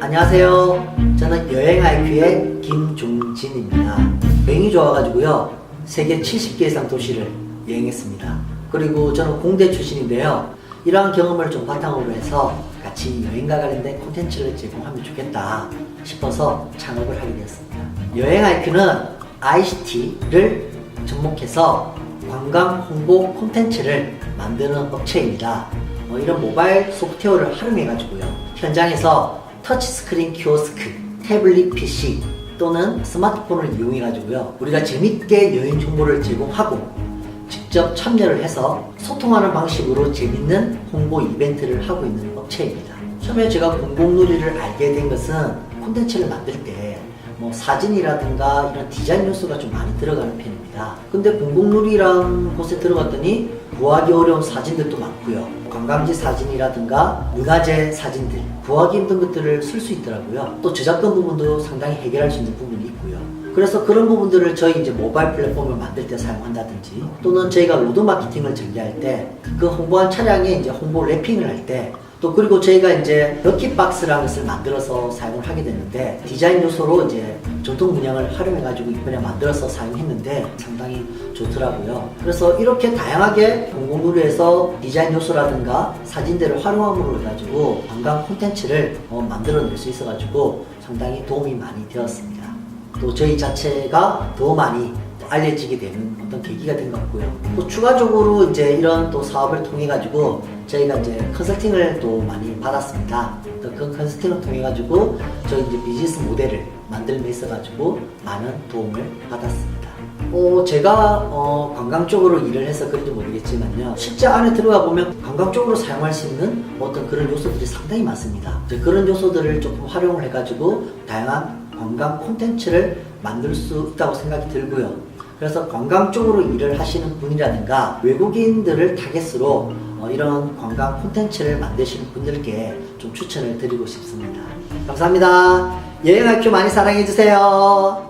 안녕하세요. 저는 여행 IQ의 김종진입니다. 여행이 좋아가지고요. 세계 70개 이상 도시를 여행했습니다. 그리고 저는 공대 출신인데요. 이러한 경험을 좀 바탕으로 해서 같이 여행과 관련된 콘텐츠를 제공하면 좋겠다 싶어서 창업을 하게 되었습니다. 여행 IQ는 ICT를 접목해서 관광 홍보 콘텐츠를 만드는 업체입니다. 어, 이런 모바일 소프트웨어를 활용해가지고요. 현장에서 터치스크린 키오스크, 태블릿 PC 또는 스마트폰을 이용해가지고요. 우리가 재밌게 여행 정보를 제공하고 직접 참여를 해서 소통하는 방식으로 재밌는 홍보 이벤트를 하고 있는 업체입니다. 처음에 제가 공공놀이를 알게 된 것은 콘텐츠를 만들 때 뭐 사진이라든가 이런 디자인 요소가 좀 많이 들어가는 편입니다. 근데 공공놀이란 곳에 들어갔더니 구하기 어려운 사진들도 많고요. 관광지 사진이라든가 문화재 사진들 구하기 힘든 것들을 쓸 수 있더라고요. 또 저작권 부분도 상당히 해결할 수 있는 부분이 있고요. 그래서 그런 부분들을 저희 이제 모바일 플랫폼을 만들 때 사용한다든지 또는 저희가 로드 마케팅을 전개할 때 그 홍보한 차량에 이제 홍보 랩핑을 할때 또 그리고 저희가 이제 럭키박스라는 것을 만들어서 사용을 하게 됐는데 디자인 요소로 이제 전통 문양을 활용해 가지고 이번에 만들어서 사용했는데 상당히 좋더라고요. 그래서 이렇게 다양하게 공공누리에서 디자인 요소라든가 사진들을 활용함으로 해가지고 관광 콘텐츠를 어, 만들어낼 수 있어가지고 상당히 도움이 많이 되었습니다. 또 저희 자체가 더 많이 또 알려지게 되는 어떤 계기가 된 것 같고요. 또 추가적으로 이제 이런 또 사업을 통해 가지고 저희가 이제 컨설팅을 또 많이 받았습니다. 또 그 컨설팅을 통해 가지고 저희 이제 비즈니스 모델을 만들며 있어 가지고 많은 도움을 받았습니다. 어, 제가 어, 관광 쪽으로 일을 해서 그런지 모르겠지만요. 실제 안에 들어가 보면 관광 쪽으로 사용할 수 있는 어떤 그런 요소들이 상당히 많습니다. 그런 요소들을 조금 활용을 해가지고 다양한 관광 콘텐츠를 만들 수 있다고 생각이 들고요. 그래서 관광 쪽으로 일을 하시는 분이라든가 외국인들을 타겟으로 어, 이런 관광 콘텐츠를 만드시는 분들께 좀 추천을 드리고 싶습니다. 감사합니다. 여행 IQ 많이 사랑해주세요.